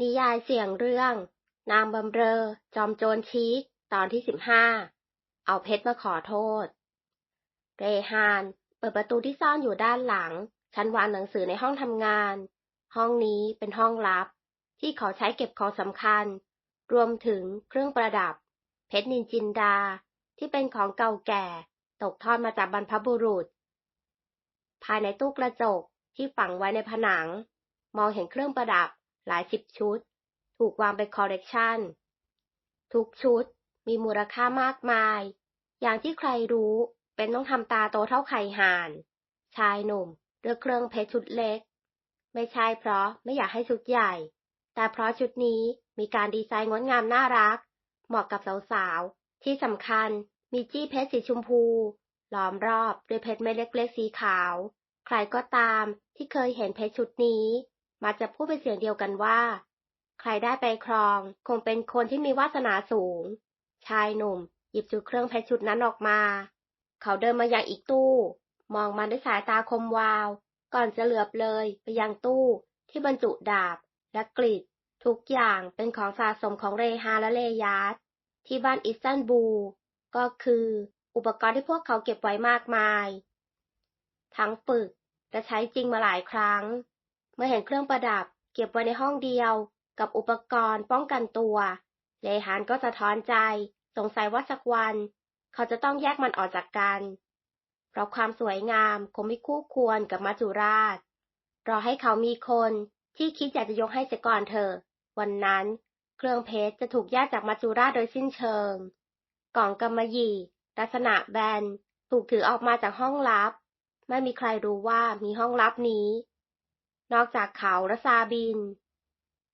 นิยายเสียงเรื่อง นางบำเรอ จอมโจรชีกตอนที่สิบห้า เอาเพชรมาขอโทษ เรฮาน เปิดประตูที่ซ่อนอยู่ด้านหลังฉันวางหนังสือในห้องทำงาน ห้องนี้เป็นห้องลับ ที่เขาใช้เก็บของสำคัญ รวมถึงเครื่องประดับ เพชรนินจินดา ที่เป็นของเก่าแก่ ตกทอดมาจากบรรพบุรุษ ภายในตู้กระจกที่ฝังไว้ในผนัง มองเห็นเครื่องประดับ หลายสิบชุด ถูกวางเป็นคอลเลกชันทุกชุดมีมูลค่ามากมาย อย่างที่ใครรู้เป็นต้องทำตาโตเท่าไข่ห่าน ชายหนุ่มเลือกเครื่องเพชรชุดเล็ก ไม่ใช่เพราะไม่อยากให้ชุดใหญ่ แต่เพราะชุดนี้มีการดีไซน์งดงามน่ารัก เหมาะกับสาวๆ ที่สำคัญมีจี้เพชรสีชมพู ล้อมรอบด้วยเพชรเม็ดเล็กๆสีขาว ใครก็ตามที่เคยเห็นเพชรชุดนี้ มักจะพูดเป็นเสียงเดียวกันว่า ใครได้ไปครอง คงเป็นคนที่มีวาสนาสูง ชายหนุ่ม หยิบจุดเครื่องเพชรชุดนั้นออกมา เขาเดินมาอยังอีกตู้ มองมันด้วยสายตาคมวาว ก่อนจะเหลือบเลยไปยังตู้ที่บรรจุดาบและกริดทุกอย่างเป็นของสะสมของเรฮาและเลยาสที่บ้านอิสตันบูลก็คืออุปกรณ์ที่พวกเขาเก็บไว้มากมาย ทั้งฝึกและใช้จริงมาหลายครั้ง เมื่อเห็นเครื่องประดับเก็บไว้ในห้องเดียวกับอุปกรณ์ป้องกันตัว เลหานก็สะท้อนใจ สงสัยว่าสักวัน เขาจะต้องแยกมันออกจากกัน เพราะความสวยงามคงไม่คู่ควรกับมัจจุราช รอให้เขามีคนที่คิดอยากจะยกให้เสียก่อนเธอ วันนั้น เครื่องเพชรจะถูกแยกจากมัจจุราชโดยสิ้นเชิง กล่องกำมะหยี่ ลักษณะแบน ถูกถือออกมาจากห้องลับ ไม่มีใครรู้ว่ามีห้องลับนี้ นอกจากเขาและซาบิน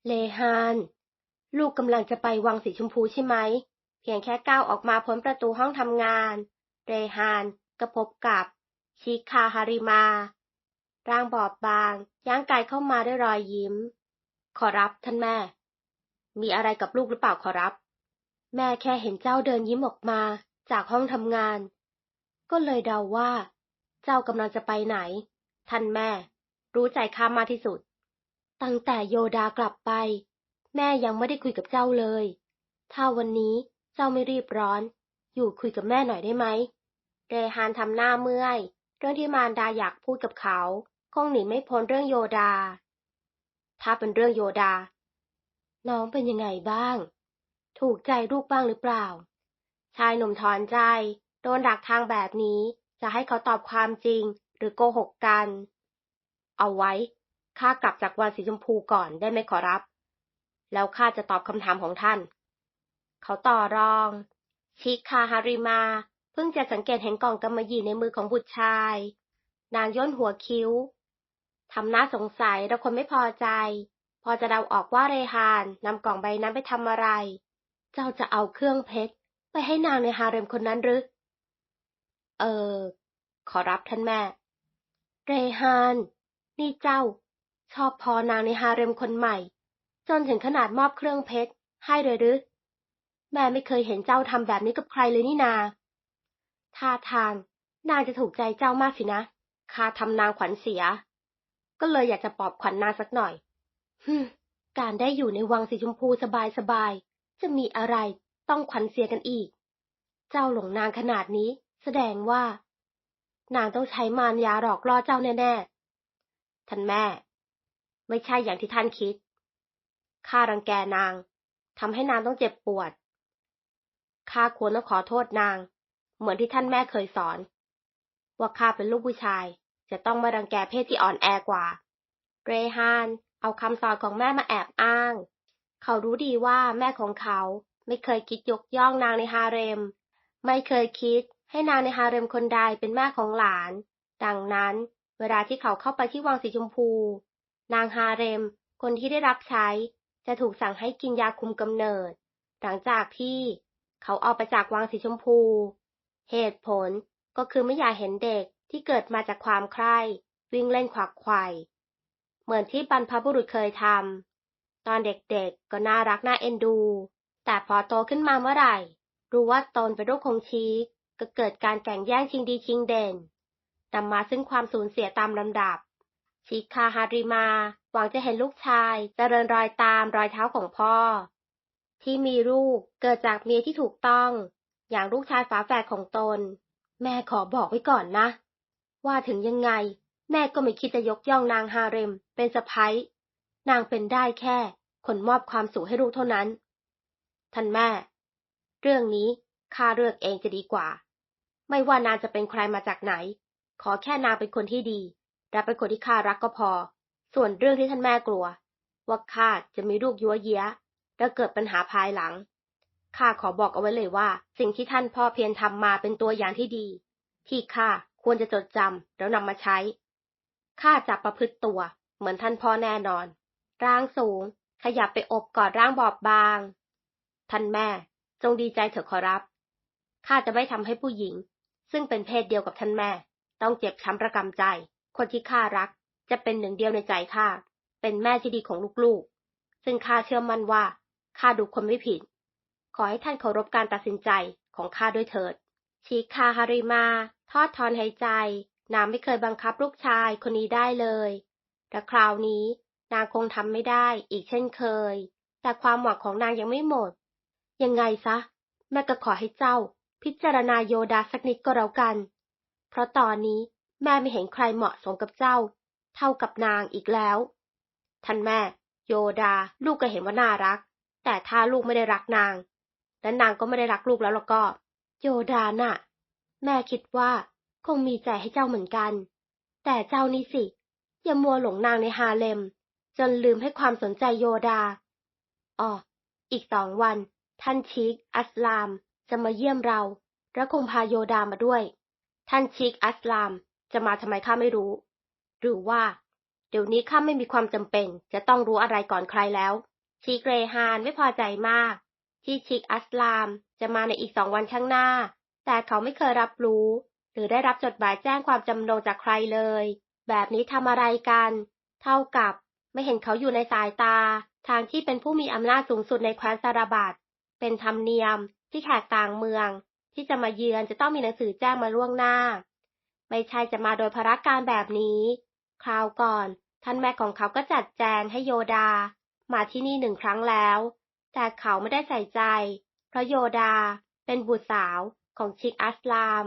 เลฮาน ลูกกำลังจะไปวังสีชมพูใช่ไหม เพียงแค่ก้าวออกมาพ้นประตูห้องทำงานเรฮานก็พบกับชิคาฮาริมา ร่างบอบบาง ย่างกายเข้ามาด้วยรอยยิ้ม ขอรับท่านแม่ มีอะไรกับลูกหรือเปล่าขอรับ แม่แค่เห็นเจ้าเดินยิ้มออกมาจากห้องทำงาน ก็เลยเดาว่า เจ้ากำลังจะไปไหน ท่านแม่ รู้ใจข้ามากที่สุด ตั้งแต่โยดากลับไป แม่ยังไม่ได้คุยกับเจ้าเลย ถ้าวันนี้เจ้าไม่รีบร้อน อยู่คุยกับแม่หน่อยได้ไหมเรฮานทำหน้าเมื่อย เรื่องที่มารดาอยากพูดกับเขา คงหนีไม่พ้นเรื่องโยดา ถ้าเป็นเรื่องโยดา น้องเป็นยังไงบ้าง ถูกใจลูกบ้างหรือเปล่า ชายหนุ่มถอนใจ โดนดักทางแบบนี้จะให้เขาตอบความจริงหรือโกหกกัน เอาไว้ ข้ากลับจากวันสีชมพูก่อนได้ไหมขอรับ แล้วข้าจะตอบคำถามของท่าน เขาต่อรอง ชิคาฮาริมา เพิ่งจะสังเกตเห็นกล่องกำมะหยี่ในมือของบุตรชาย นางย่นหัวคิ้วทำหน้าสงสัยและคนไม่พอใจ พอจะเดาออกว่าเรฮานนำกล่องใบนั้นไปทำอะไร เจ้าจะเอาเครื่องเพชรไปให้นางในฮาเร็มคนนั้นหรือ เออ ขอรับท่านแม่ เรฮาน นี่เจ้า ชอบพอนางในฮาเร็มคนใหม่ จนถึงขนาดมอบเครื่องเพชร ให้เลยหรือ แม่ไม่เคยเห็นเจ้าทำแบบนี้กับใครเลยนี่นาท่าทางนางจะถูกใจเจ้ามากสินะข้าทำนางขวัญเสีย ก็เลยอยากจะปลอบขวัญนางสักหน่อยฮึการได้อยู่ในวังสีชมพูสบายๆ จะมีอะไรต้องขวัญเสียกันอีก เจ้าหลงนางขนาดนี้ แสดงว่า นางต้องใช้มารยาหลอกล่อเจ้าแน่ ท่านแม่ ไม่ใช่อย่างที่ท่านคิด ข้ารังแกนางทำให้นางต้องเจ็บปวด ข้าควรต้องขอโทษนาง เหมือนที่ท่านแม่เคยสอน ว่าข้าเป็นลูกผู้ชาย จะต้องไม่รังแกเพศที่อ่อนแอกว่า เรฮาน เอาคำสอนของแม่มาแอบอ้าง เขารู้ดีว่าแม่ของเขาไม่เคยคิดยกย่องนางในฮาเร็ม ไม่เคยคิดให้นางในฮาเร็มคนใดเป็นแม่ของหลาน ดังนั้น เวลาที่เขาเข้าไปที่วังสีชมพู นางฮาเร็ม คนที่ได้รับใช้ จะถูกสั่งให้กินยาคุมกำเนิด หลังจากที่เขาเอาไปจากวังสีชมพู เหตุผลก็คือไม่อยากเห็นเด็กที่เกิดมาจากความใคร่วิ่งเล่นขวักไขว่เหมือนที่บรรพบุรุษเคยทำตอนเด็กๆก็น่ารักน่าเอ็นดู แต่พอโตขึ้นมาเมื่อไหร่ รู้ว่าตนเป็นลูกของชีกก็เกิดการแข่งแย่งชิงดีชิงเด่น นำมาซึ่งความสูญเสียตามลำดับ ชิคาฮาริมา หวังจะเห็นลูกชายเจริญรอยตามรอยเท้าของพ่อ ที่มีลูกเกิดจากเมียที่ถูกต้อง อย่างลูกชายฝาแฝดของตน แม่ขอบอกไว้ก่อนนะ ว่าถึงยังไง แม่ก็ไม่คิดจะยกย่องนางฮาเร็ม เป็นสะพ้ยนางเป็นได้แค่ คนมอบความสุขให้ลูกเท่านั้น ท่านแม่ เรื่องนี้ข้าเลือกเองจะดีกว่า ไม่ว่านางจะเป็นใครมาจากไหน ขอแค่นางเป็นคนที่ดี และเป็นคนที่ข้ารักก็พอ ส่วนเรื่องที่ท่านแม่กลัว ว่าข้าจะมีลูกยัวเยี้ยแล้วเกิดปัญหาภายหลัง ข้าขอบอกเอาไว้เลยว่า สิ่งที่ท่านพ่อเพียรทำมาเป็นตัวอย่างที่ดี ที่ข้าควรจะจดจำแล้วนำมาใช้ ข้าจะประพฤติตัว เหมือนท่านพ่อแน่นอน ร่างสูง ขยับไปอบกอดร่างบอบบาง ท่านแม่ จงดีใจเถอะขอรับ ข้าจะไม่ทำให้ผู้หญิง ซึ่งเป็นเพศเดียวกับท่านแม่ ต้องเจ็บช้ำระกำใจ คนที่ข้ารัก จะเป็นหนึ่งเดียวในใจข้า เป็นแม่ที่ดีของลูกๆ ซึ่งข้าเชื่อมั่นว่าข้าดูคนไม่ผิด ขอให้ท่านเคารพการตัดสินใจของข้าด้วยเถิด ชีคาฮาริมา ทอดทอนหายใจ นางไม่เคยบังคับลูกชายคนนี้ได้เลย แต่คราวนี้นางคงทำไม่ได้อีกเช่นเคย แต่ความหวังของนางยังไม่หมด ยังไงซะ แม่ก็ขอให้เจ้า พิจารณาโยดาสักนิดก็แล้วกัน เพราะตอนนี้แม่ไม่เห็นใครเหมาะสมกับเจ้า เท่ากับนางอีกแล้ว ท่านแม่ โยดา ลูกก็เห็นว่าน่ารัก แต่ถ้าลูกไม่ได้รักนาง และนางก็ไม่ได้รักลูกแล้วล้วก็ โยดาน่ะ แม่คิดว่า คงมีใจให้เจ้าเหมือนกัน แต่เจ้านี่สิ อย่ามัวหลงนางในฮาเลม จนลืมให้ความสนใจโยดาอ๋ออีกสองวัน ท่านชิก อัสลาม จะมาเยี่ยมเรา และคงพาโยดามาด้วย ท่านชิกอัสลามจะมาทำไมข้าไม่รู้ หรือว่า เดี๋ยวนี้ข้าไม่มีความจำเป็น จะต้องรู้อะไรก่อนใครแล้วชิกเรฮานไม่พอใจมาก ที่ชิกอัสลามจะมาในอีกสองวันข้างหน้า แต่เขาไม่เคยรับรู้ หรือได้รับจดหมายแจ้งความจำนงจากใครเลย แบบนี้ทำอะไรกัน เท่ากับไม่เห็นเขาอยู่ในสายตา ทางที่เป็นผู้มีอำนาจสูงสุดในแคว้นซาราบัตเป็นธรรมเนียมที่แขกต่างเมือง ที่จะมาเยือนจะต้องมีหนังสือแจ้งมาล่วงหน้า ไม่ใช่จะมาโดยพระการแบบนี้ คราวก่อน ท่านแม่ของเขาก็จัดแจงให้โยดา มาที่นี่หนึ่งครั้งแล้ว แต่เขาไม่ได้ใส่ใจ เพราะโยดาเป็นบุตรสาวของชิกอัสลาม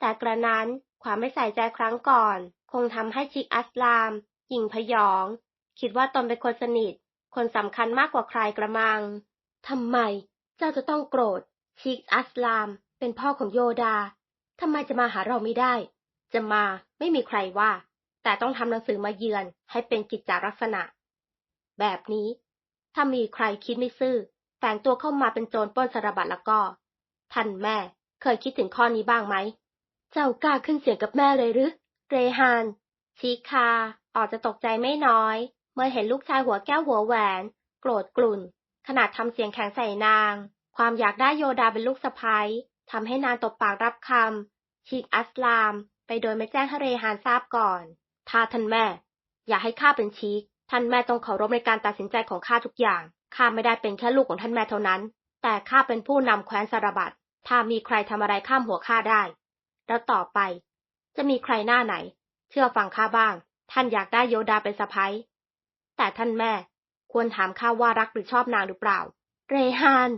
แต่กระนั้นความไม่ใส่ใจครั้งก่อน คงทำให้ชิกอัสลามหยิ่งพยอง คิดว่าตนเป็นคนสนิท คนสำคัญมากกว่าใครกระมังทำไม เจ้าจะต้องโกรธชิกอัสลาม เป็นพ่อของโยดาทำไมจะมาหาเราไม่ได้ จะมาไม่มีใครว่า แต่ต้องทำหนังสือมาเยือนให้เป็นกิจจาลักษณะ แบบนี้ ถ้ามีใครคิดไม่ซื่อแฝงตัวเข้ามาเป็นโจรปล้นสารบัตรแล้วก็ ท่านแม่เคยคิดถึงข้อนี้บ้างไหม เจ้ากล้าขึ้นเสียงกับแม่เลยหรือ เรฮาน ชีคา ออกจะตกใจไม่น้อย เมื่อเห็นลูกชายหัวแก้วหัวแหวน โกรธกลุ่น ขนาดทำเสียงแข็งใส่นาง ความอยากได้โยดาเป็นลูกสะใภ้ ทำให้นางตบปากรับคำชีกอัสลาม ไปโดยไม่แจ้งให้เรฮานทราบก่อน ถ้าท่านแม่ อย่าให้ข้าเป็นชีกท่านแม่ต้องเคารพในการตัดสินใจของข้าทุกอย่าง ข้าไม่ได้เป็นแค่ลูกของท่านแม่เท่านั้น แต่ข้าเป็นผู้นำแคว้นสารบัตถ้ามีใครทำอะไรข้ามหัวข้าได้ แล้วต่อไป จะมีใครหน้าไหน เชื่อฟังข้าบ้าง ท่านอยากได้โยดาเป็นสะพ้ยแต่ท่านแม่ ควรถามข้าว่ารักหรือชอบนางหรือเปล่า เรฮาน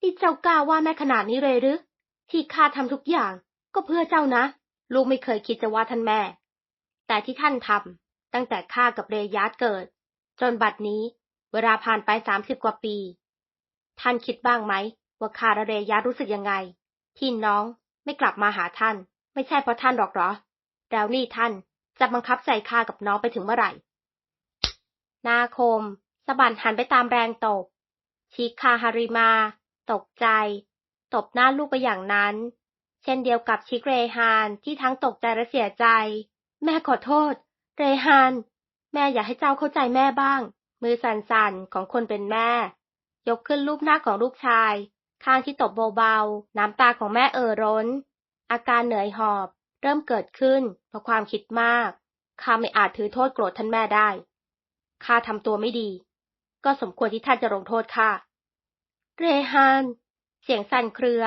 นี่เจ้ากล้าว่าแม่ขนาดนี้เลยหรือ ที่ข้าทำทุกอย่างก็เพื่อเจ้านะ ลูกไม่เคยคิดจะว่าท่านแม่ แต่ที่ท่านทำตั้งแต่ข้ากับเรยาดเกิด จนบัดนี้ เวลาผ่านไปสามสิบกว่าปี ท่านคิดบ้างไหม ว่าข้าและเรยาดรู้สึกยังไง ที่น้องไม่กลับมาหาท่าน ไม่ใช่เพราะท่านหรอกหรอ แล้วนี่ท่านจะบังคับใส่ข้ากับน้องไปถึงเมื่อไหร่ นาคมสะบันหันไปตามแรงตบชิคาฮาริมา ตกใจ ตบหน้าลูกไปอย่างนั้น เช่นเดียวกับชิคเรฮานที่ทั้งตกใจและเสียใจ แม่ขอโทษ เรฮาน แม่อยากให้เจ้าเข้าใจแม่บ้าง มือสั่นๆของคนเป็นแม่ ยกขึ้นรูปหน้าของลูกชาย ข้างที่ตบเบาๆ น้ำตาของแม่เอ่อร้น อาการเหนื่อยหอบ เริ่มเกิดขึ้นเพราะความคิดมากข้าไม่อาจถือโทษโกรธท่านแม่ได้ข้าทำตัวไม่ดี ก็สมควรที่ท่านจะลงโทษข้า เรฮาน เสียงสั่นเครือ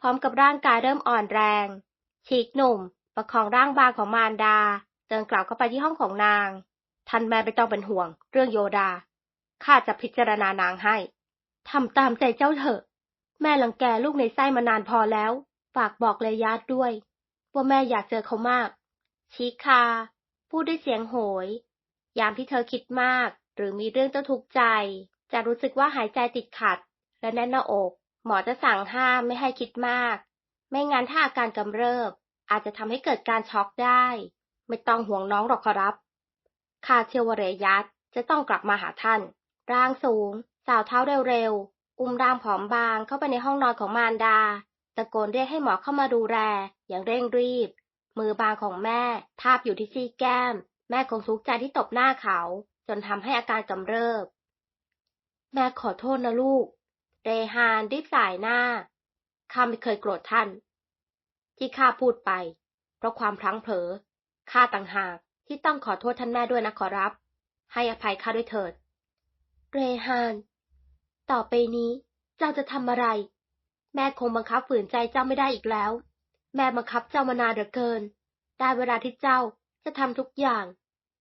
พร้อมกับร่างกายเริ่มอ่อนแรงฉีกหนุ่ม ประคองร่างบางของมารดา เดินกลับเข้าไปที่ห้องของนาง ท่านแม่ไม่ต้องเป็นห่วง เรื่องโยดา ข้าจะพิจารณานางให้ ทำตามใจเจ้าเถอะ แม่หลังแกลูกในไส้มานานพอแล้ว ฝากบอกเลยญาติด้วย ว่าแม่อยากเจอเขามากชิคา พูดด้วยเสียงโหย ยามที่เธอคิดมาก หรือมีเรื่องต้องทุกข์ใจ จะรู้สึกว่าหายใจติดขัด และแน่นหน้าอก หมอจะสั่งห้ามไม่ให้คิดมาก ไม่งั้นถ้าอาการกำเริบ อาจจะทำให้เกิดการช็อกได้ ไม่ต้องห่วงน้องหรอกขอรับข้าเชวเรยัตจะต้องกลับมาหาท่าน ร่างสูง สาวเท้าเร็วๆ อุ้มร่างผอมบางเข้าไปในห้องนอนของมารดา ตะโกนเรียกให้หมอเข้ามาดูแลอย่างเร่งรีบ มือบางของแม่ทาบอยู่ที่ซี่แก้ม แม่คงทุกข์ใจที่ตบหน้าเขา จนทำให้อาการกำเริบ แม่ขอโทษนะลูก เรฮานรีบสายหน้า ข้าไม่เคยโกรธท่าน ที่ข้าพูดไป เพราะความพลั้งเผลอ ข้าต่างหากที่ต้องขอโทษท่านแม่ด้วยนะขอรับ ให้อภัยข้าด้วยเถิด เรฮาน ต่อไปนี้ เจ้าจะทำอะไร แม่คงบังคับฝืนใจเจ้าไม่ได้อีกแล้ว แม่บังคับเจ้ามานานเหลือเกิน ได้เวลาที่เจ้าจะทำทุกอย่าง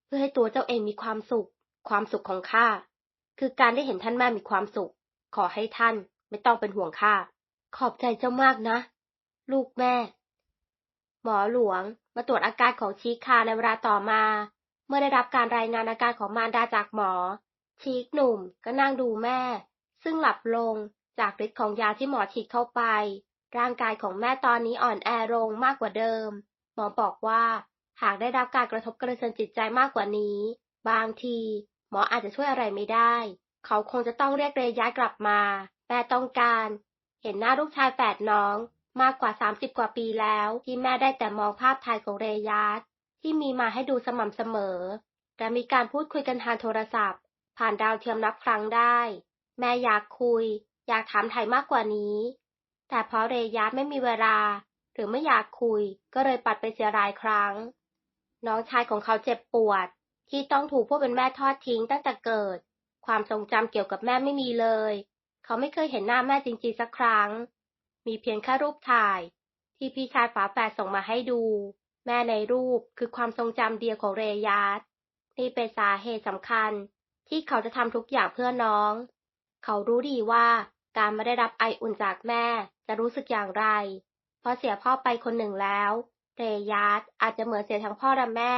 เพื่อให้ตัวเจ้าเองมีความสุข ความสุขของข้า คือการได้เห็นท่านแม่มีความสุข ขอให้ท่านไม่ต้องเป็นห่วงข้า ขอบใจเจ้ามากนะ ลูกแม่ หมอหลวงมาตรวจอาการของชีคาในเวลาต่อมา เมื่อได้รับการรายงานอาการของมารดาจากหมอ ชีคหนุ่มก็นั่งดูแม่ ซึ่งหลับลงจากฤทธิ์ของยาที่หมอฉีดเข้าไป ร่างกายของแม่ตอนนี้อ่อนแอลงมากกว่าเดิม หมอบอกว่าหากได้รับการกระทบกระเทือนจิตใจมากกว่านี้ บางที หมออาจจะช่วยอะไรไม่ได้ เขาคงจะต้องเรียกเรย้ายกลับมา แม่ต้องการ เห็นหน้าลูกชายแฝดน้องมากกว่า30กว่าปีแล้ว ที่แม่ได้แต่มองภาพถ่ายของเรยาตที่มีมาให้ดูสม่ำเสมอ และมีการพูดคุยกันทางโทรศัพท์ ผ่านดาวเทียมนับครั้งได้ แม่อยากคุย อยากถามไถ่มากกว่านี้ แต่เพราะเรยาตไม่มีเวลา หรือไม่อยากคุย ก็เลยปัดไปเสียรายครั้ง น้องชายของเขาเจ็บปวด ที่ต้องถูกผู้เป็นแม่ทอดทิ้งตั้งแต่เกิด ความทรงจำเกี่ยวกับแม่ไม่มีเลย เขาไม่เคยเห็นหน้าแม่จริงๆสักครั้ง มีเพียงแค่รูปถ่าย ที่พี่ชายฝาแฝดส่งมาให้ดู แม่ในรูปคือความทรงจำเดียวของเรยาตนี่เป็นสาเหตุสำคัญ ที่เขาจะทำทุกอย่างเพื่อน้อง เขารู้ดีว่าการไม่ได้รับไออุ่นจากแม่จะรู้สึกอย่างไร เพราะเสียพ่อไปคนหนึ่งแล้ว เรยาตอาจจะเหมือนเสียทั้งพ่อและแม่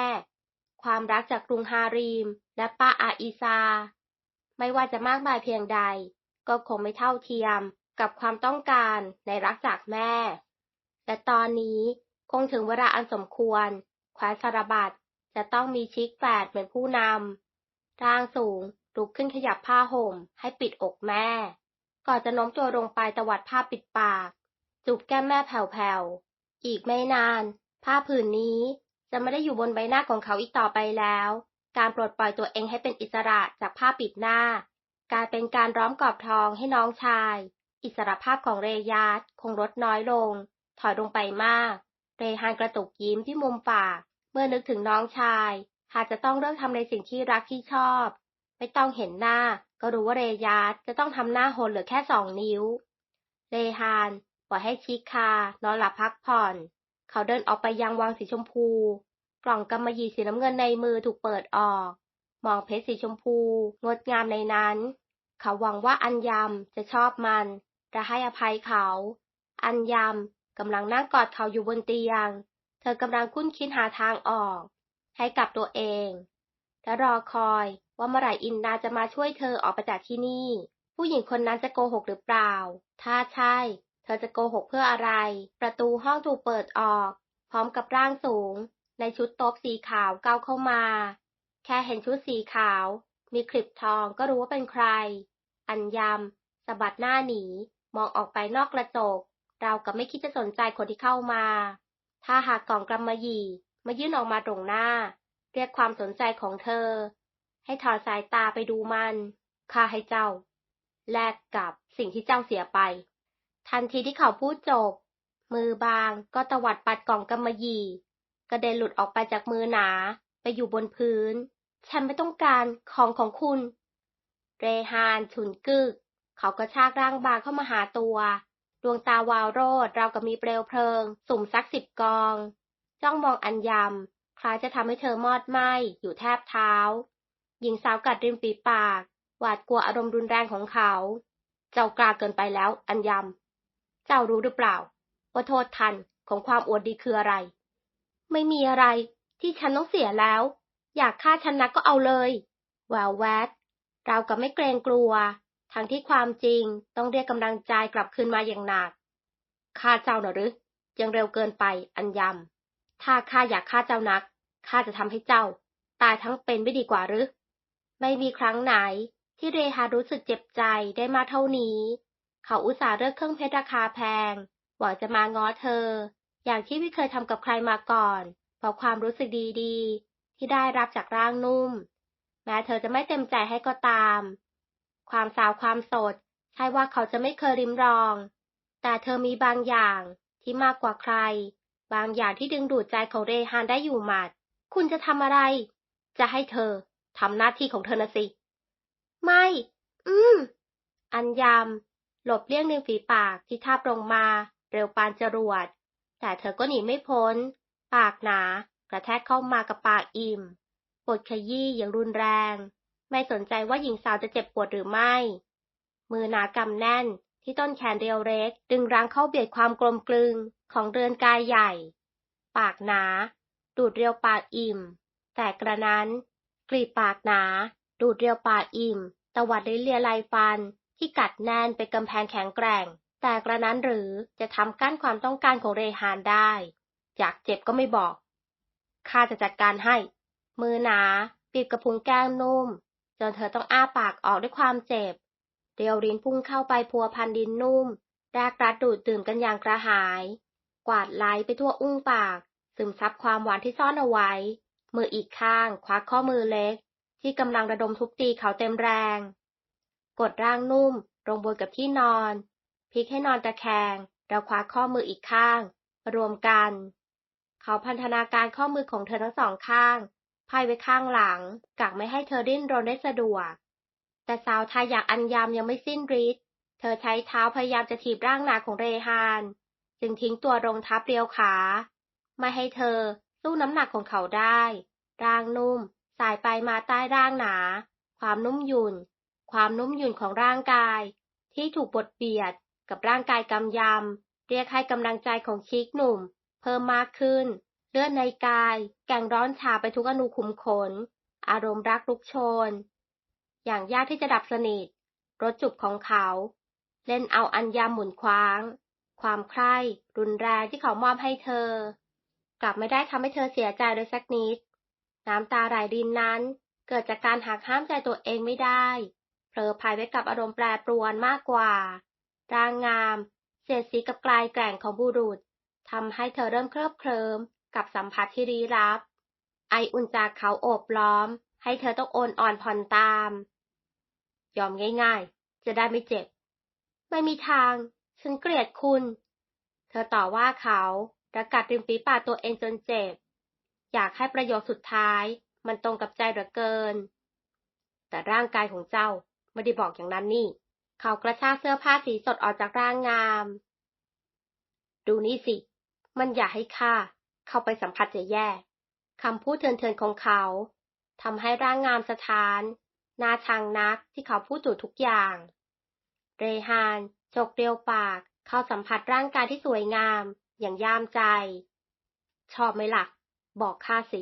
ความรักจากกรุงฮารีม และป้าอาอีซา ไม่ว่าจะมากมายเพียงใด ก็คงไม่เท่าเทียมกับความต้องการในรักจากแม่และตอนนี้คงถึงเวลาอันสมควรแคว้นสารบัตจะต้องมีชิกแฝดเป็นผู้นำร่างสูงลุกขึ้นขยับผ้าห่มให้ปิดอกแม่ ก่อนจะโน้มตัวลงไปตวัดผ้าปิดปาก จูบแก้มแม่แผ่วๆ อีกไม่นาน ผ้าผืนนี้จะไม่ได้อยู่บนใบหน้าของเขาอีกต่อไปแล้ว การปลดปล่อยตัวเองให้เป็นอิสระจากผ้าปิดหน้ากลายเป็นการร้อมกรอบทองให้น้องชาย อิสระภาพของเรยาตคงลดน้อยลง ถอยลงไปมาก เรฮานกระตุกยิ้มที่มุมปาก เมื่อนึกถึงน้องชายหากจะต้องเลิกทำในสิ่งที่รักที่ชอบ ไม่ต้องเห็นหน้า ก็รู้ว่าเรยาตจะต้องทำหน้าโหดเหลือแค่สองนิ้ว เรฮานปล่อยให้ชิคา นอนหลับพักผ่อน เขาเดินออกไปยังวังสีชมพู กล่องกำมะหยี่สีน้ำเงินในมือถูกเปิดออก มองเพชรสีชมพู งดงามในนั้น เขาหวังว่าอัญยมจะชอบมันและให้อภัยเขา อัญยมกำลังนั่งกอดเขาอยู่บนเตียง เธอกำลังคุ้นคิดหาทางออก ให้กับตัวเองและรอคอยว่าเมื่อไหร่อินดาจะมาช่วยเธอออกไปจากที่นี่ ผู้หญิงคนนั้นจะโกหกหรือเปล่า ถ้าใช่ เธอจะโกหกเพื่ออะไร ประตูห้องถูกเปิดออก พร้อมกับร่างสูง ในชุดโต๊ะสีขาวก้าวเข้ามา แค่เห็นชุดสีขาว มีคลิปทองก็รู้ว่าเป็นใคร อัญยมสะบัดหน้าหนี มองออกไปนอกกระจก เรากับไม่คิดจะสนใจคนที่เข้ามา ถ้าหากกล่องกำมะหยี่มายื่นออกมาตรงหน้า เรียกความสนใจของเธอ ให้ถอดสายตาไปดูมันข้าให้เจ้า แลกกับสิ่งที่เจ้าเสียไป ทันทีที่เขาพูดจบ มือบางก็ตวัดปัดกล่องกำมะหยี่ กระเด็นหลุดออกไปจากมือหนา ไปอยู่บนพื้น ฉันไม่ต้องการของของคุณ เรฮานฉุนกึก เขาก็ชากร่างบางเข้ามาหาตัว ดวงตาวาวโรดราวกับมีเปลวเพลิง สุ่มสักสิบกอง จ้องมองอัญยมคล้ายจะทำให้เธอมอดไหมอยู่แทบเท้า หญิงสาวกัดริมฝีปาก หวาดกลัวอารมณ์รุนแรงของเขา เจ้ากล้าเกินไปแล้ว อัญยำ เจ้ารู้หรือเปล่า ว่าโทษทันของความอวดดีคืออะไร ไม่มีอะไรที่ฉันต้องเสียแล้ว อยากฆ่าฉันนักก็เอาเลย แววแวดเรากับไม่เกรงกลัว ทั้งที่ความจริงต้องเรียกกำลังใจกลับคืนมาอย่างหนักฆ่าเจ้าหนอหรือยังเร็วเกินไปอัญยำถ้าข้าอยากฆ่าเจ้านักข้าจะทำให้เจ้า ตายทั้งเป็นไม่ดีกว่าหรือ ไม่มีครั้งไหนที่เรฮารู้สึกเจ็บใจได้มาเท่านี้ เขาอุตส่าห์เลือกเครื่องเพชรราคาแพง หวังจะมาง้อเธอ อย่างที่ไม่เคยทำกับใครมาก่อนเพราะความรู้สึกดีๆ ที่ได้รับจากร่างนุ่ม แม้เธอจะไม่เต็มใจให้ก็ตาม ความสาวความสด ใช่ว่าเขาจะไม่เคยริมรอง แต่เธอมีบางอย่างที่มากกว่าใคร บางอย่างที่ดึงดูดใจของเรฮานได้อยู่หมัด คุณจะทำอะไร จะให้เธอทำหน้าที่ของเธอนะสิ ไม่ อืม อันยำหลบเลี่ยงริมฝีปากที่ทาบลงมา เร็วปานจรวด แต่เธอก็หนีไม่พ้น ปากหนากระแทกเข้ามากับปากอิ่มปวดขยี้อย่างรุนแรง ไม่สนใจว่าหญิงสาวจะเจ็บปวดหรือไม่ มือหนากำแน่นที่ต้นแขนเรียวเล็ก ดึงรั้งเข้าเบียดความกลมกลืนของเรือนกายใหญ่ ปากหนา ดูดเรียวปากอิ่ม แต่กระนั้น กรีดปากหนา ดูดเรียวปากอิ่ม ตวัดลิ้นเลียลายฟันที่กัดแน่นเป็นกำแพงแข็งแกร่ง แต่กระนั้นหรือจะทำกั้นความต้องการของเรฮานได้ อยากเจ็บก็ไม่บอก ข้าจะจัดการให้ มือหนาปีบกระพุ้งแก้มนุ่ม จนเธอต้องอ้าปากออกด้วยความเจ็บเรียวรินพุ่งเข้าไปพัวพันดินนุ่ม แรกรัดดูดดื่มกันอย่างกระหาย กวาดไหลไปทั่วอุ้งปาก ซึมซับความหวานที่ซ่อนเอาไว้ มืออีกข้างคว้าข้อมือเล็ก ที่กำลังระดมทุบตีเขาเต็มแรง กดร่างนุ่มลงบนกับที่นอน พลิกให้นอนตะแคงแล้วคว้าข้อมืออีกข้าง รวมกัน เขาพันธนาการข้อมือของเธอทั้งสองข้างพายไว้ข้างหลังกักไม่ให้เธอดิ้นรนได้สะดวก แต่สาวไทยอยากอันยามยังไม่สิ้นฤทธิ์เธอใช้เท้าพยายามจะถีบร่างหนาของเรฮาน จึงทิ้งตัวลงทับเรียวขา ไม่ให้เธอสู้น้ำหนักของเขาได้ ร่างนุ่ม สายไปมาใต้ร่างหนา ความนุ่มหยุ่น ความนุ่มหยุ่นของร่างกาย ที่ถูกบดเบียด กับร่างกายกำยำ เรียกให้กำลังใจของชิกหนุ่ม เพิ่มมากขึ้น เลือดในกาย แก่งร้อนชาไปทุกอนุขุมขน อารมณ์รักลุกโชน อย่างยากที่จะดับสนิท รถจุบของเขา เล่นเอาอัญญาหมุนคว้าง ความใคร่รุนแรงที่เขามอบให้เธอ กลับไม่ได้ทำให้เธอเสียใจเลยสักนิด น้ำตาไหลรินนั้น เกิดจากการหักห้ามใจตัวเองไม่ได้เผลอภายไว้กับอารมณ์แปรปรวนมากกว่า ร่างงาม เสียดสีกับกลายแกร่งของบุรุษทำให้เธอเริ่มเคลิบเคลิ้มกับสัมผัสที่รีรับ ไออุ่นจากเขาโอบล้อม ให้เธอต้องโอนอ่อนผ่อนตาม ยอมง่ายๆ จะได้ไม่เจ็บ ไม่มีทาง ฉันเกลียดคุณ เธอต่อว่าเขาระกัดริมฝีปากตัวเองจนเจ็บ อยากให้ประโยคสุดท้าย มันตรงกับใจเหลือเกิน แต่ร่างกายของเจ้าไม่ได้บอกอย่างนั้นนี่ เขากระชากเสื้อผ้าสีสดออกจากร่างงาม ดูนี่สิ มันอยากให้ข้าเข้าไปสัมผัสจะแย่คำพูดเถื่อนๆของเขาทำให้ร่างงามสถานน่าชังนักที่เขาพูดถูกทุกอย่าง เรฮานจกเรียวปาก เข้าสัมผัสร่างกายที่สวยงามอย่างย่ามใจ ชอบไหมละ่ะ บอกข้าสิ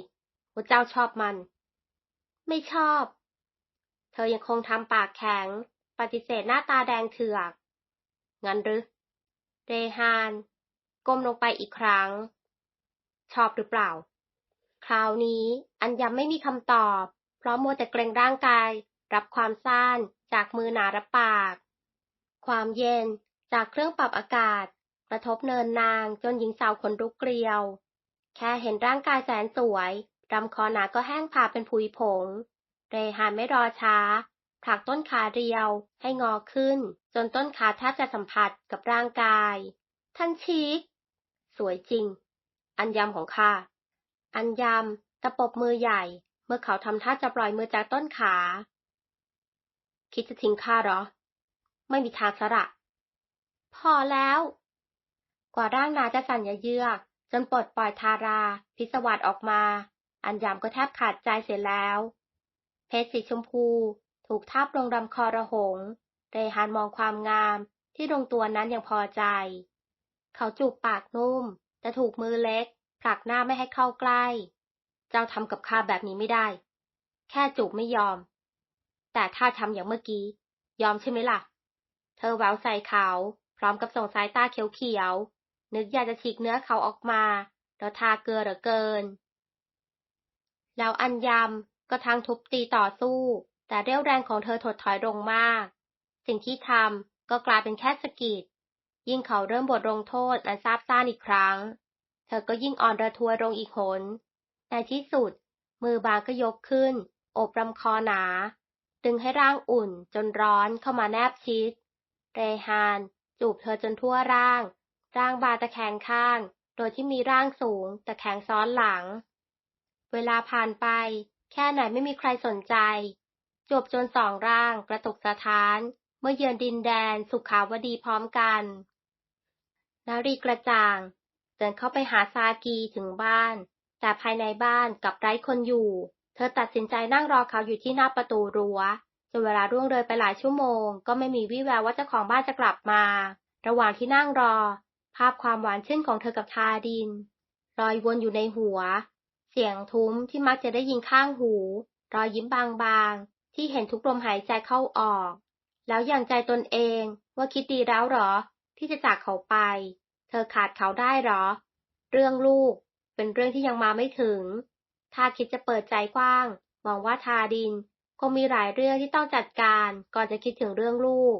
ว่าเจ้าชอบมัน ไม่ชอบ เธอยังคงทำปากแข็ง ปฏิเสธหน้าตาแดงเถือก งั้นหรือ เรฮาน ก้มลงไปอีกครั้ง ชอบหรือเปล่า คราวนี้อันยังไม่มีคำตอบ เพราะมัวแต่เกรงร่างกาย รับความซ่านจากมือหนารับปาก ความเย็นจากเครื่องปรับอากาศ กระทบเนินนางจนหญิงสาวขนลุกเกลียว แค่เห็นร่างกายแสนสวยรำคอหนาก็แห้งผาเป็นผุยผง เรฮานไม่รอช้า ผลักต้นขาเรียวให้งอขึ้น จนต้นขาแทบจะสัมผัสกับร่างกาย ท่านชีก สวยจริง อันยำของข้า อันยำตะปบมือใหญ่ เมื่อเขาทำท่าจะปล่อยมือจากต้นขา คิดจะทิ้งข้าหรอ ไม่มีทางสระ พอแล้ว กว่าร่างนาจะสั่นยเยือก จนปลดปล่อยทารา พิศวาสออกมา อันยามก็แทบขาดใจเสียแล้ว เพชรสีชมพู ถูกทาบลงลำคอระหง เรฮานมองความงามที่ลงตัวนั้นอย่างพอใจ เขาจูบปากนุ่ม แต่ถูกมือเล็ก ผลักหน้าไม่ให้เข้าใกล้ เจ้าทำกับข้าแบบนี้ไม่ได้ แค่จูบไม่ยอม แต่ถ้าทำอย่างเมื่อกี้ ยอมใช่ไหมล่ะ เธอแววใส่เขา พร้อมกับส่งสายตาเขียวๆ นึกอยากจะฉีกเนื้อเขาออกมาแล้วทาเกลือเหลือเกิน แล้วอันยำก็ทั้งทุบตีต่อสู้ แต่เรี่ยวแรงของเธอถดถอยลงมาก สิ่งที่ทำก็กลายเป็นแค่สกิดยิ่งเขาเริ่มบทลงโทษอันซาบซ่านอีกครั้ง เธอก็ยิ่งอ่อนระทัวลงอีกหน ในที่สุด มือบางก็ยกขึ้นโอบลำคอหนา ดึงให้ร่างอุ่นจนร้อนเข้ามาแนบชิด เรฮาน จูบเธอจนทั่วร่าง ร่างบาตะแคงข้าง โดยที่มีร่างสูงแต่แข็งซ้อนหลัง เวลาผ่านไป แค่ไหนไม่มีใครสนใจ จบจนสองร่างกระตุกสะท้าน เมื่อเยือนดินแดนสุขาวดีพร้อมกันนารีกระจ่างเดินเข้าไปหาซากีถึงบ้าน แต่ภายในบ้านกับไร้คนอยู่ เธอตัดสินใจนั่งรอเขาอยู่ที่หน้าประตูรัว้วจนเวลาร่วงเลยไปหลายชั่วโมง ก็ไม่มีวี่แววว่าเจ้าของบ้านจะกลับมา ระหว่างที่นั่งรอ ภาพความหวานชื่นของเธอกับทาดินลอยวนอยู่ในหัว เสียงทุ้มที่มักจะได้ยินข้างหู รอยยิ้มบางๆ ที่เห็นทุกลมหายใจเข้าออก แล้วอย่างใจตนเองว่าคิดดีแล้วหรอ ที่จะจากเขาไป เธอขาดเขาได้หรอ เรื่องลูก เป็นเรื่องที่ยังมาไม่ถึง ถ้าคิดจะเปิดใจกว้าง มองว่าทาดิน คงมีหลายเรื่องที่ต้องจัดการก่อนจะคิดถึงเรื่องลูก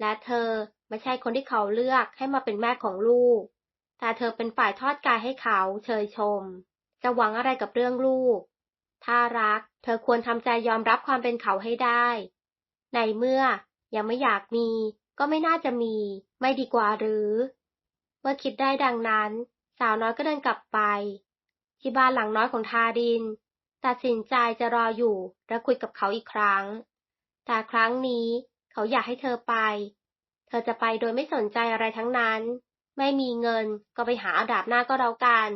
และเธอไม่ใช่คนที่เขาเลือกให้มาเป็นแม่ของลูก แต่เธอเป็นฝ่ายทอดกายให้เขาเชยชม จะหวังอะไรกับเรื่องลูก ถ้ารัก เธอควรทำใจยอมรับความเป็นเขาให้ได้ ในเมื่อยังไม่อยากมี ก็ไม่น่าจะมี ไม่ดีกว่าหรือ เมื่อคิดได้ดังนั้น สาวน้อยก็เดินกลับไป ที่บ้านหลังน้อยของทาดิน ตัดสินใจจะรออยู่และคุยกับเขาอีกครั้ง แต่ครั้งนี้เขาอยากให้เธอไป เธอจะไปโดยไม่สนใจอะไรทั้งนั้น ไม่มีเงินก็ไปหาอาดาบหน้าก็แล้วกัน